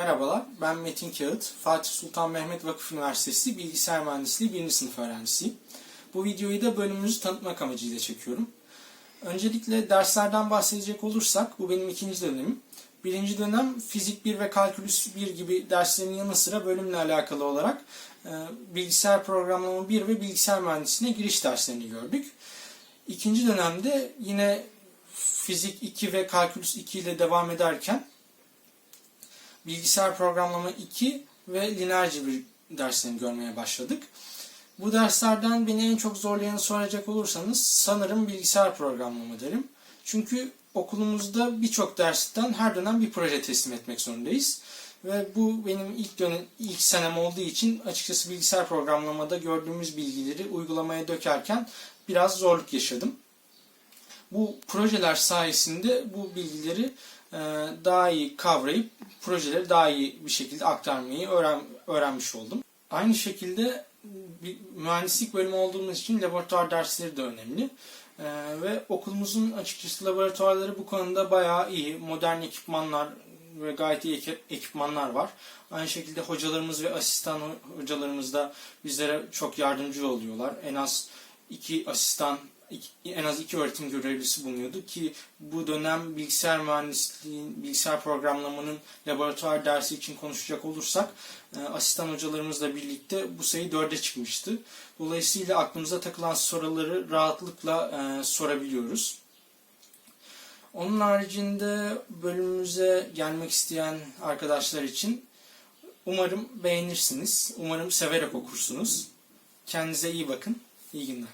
Merhabalar, ben Metin Kağıt. Fatih Sultan Mehmet Vakıf Üniversitesi Bilgisayar Mühendisliği 1. sınıf öğrencisiyim. Bu videoyu da bölümümüzü tanıtmak amacıyla çekiyorum. Öncelikle derslerden bahsedecek olursak, bu benim ikinci dönemim. Birinci dönem fizik 1 ve kalkülüs 1 gibi derslerin yanı sıra bölümle alakalı olarak e, bilgisayar programlama 1 ve bilgisayar mühendisliğine giriş derslerini gördük. İkinci dönemde yine fizik 2 ve kalkülüs 2 ile devam ederken bilgisayar programlama 2 ve lineer cebir derslerini görmeye başladık. Bu derslerden beni en çok zorlayanı soracak olursanız sanırım bilgisayar programlama derim. Çünkü okulumuzda birçok dersten her dönem bir proje teslim etmek zorundayız. Ve bu benim ilk dönem, ilk senem olduğu için açıkçası bilgisayar programlamada gördüğümüz bilgileri uygulamaya dökerken biraz zorluk yaşadım. Bu projeler sayesinde bu bilgileri daha iyi kavrayıp projeleri daha iyi bir şekilde aktarmayı öğren, öğrenmiş oldum. Aynı şekilde bir mühendislik bölümü olduğumuz için laboratuvar dersleri de önemli. E, ve okulumuzun açıkçası laboratuvarları bu konuda bayağı iyi. Modern ekipmanlar ve gayet iyi ekip- ekipmanlar var. Aynı şekilde hocalarımız ve asistan hocalarımız da bizlere çok yardımcı oluyorlar. En az iki asistan iki- en az iki öğretim görevlisi bulunuyordu ki bu dönem bilgisayar mühendisliği, bilgisayar programlamanın laboratuvar dersi için konuşacak olursak e, asistan hocalarımızla birlikte bu sayı dörde çıkmıştı. Dolayısıyla aklımıza takılan soruları rahatlıkla e, sorabiliyoruz. Onun haricinde bölümümüze gelmek isteyen arkadaşlar için umarım beğenirsiniz. Umarım severek okursunuz. Kendinize iyi bakın. İyi günler.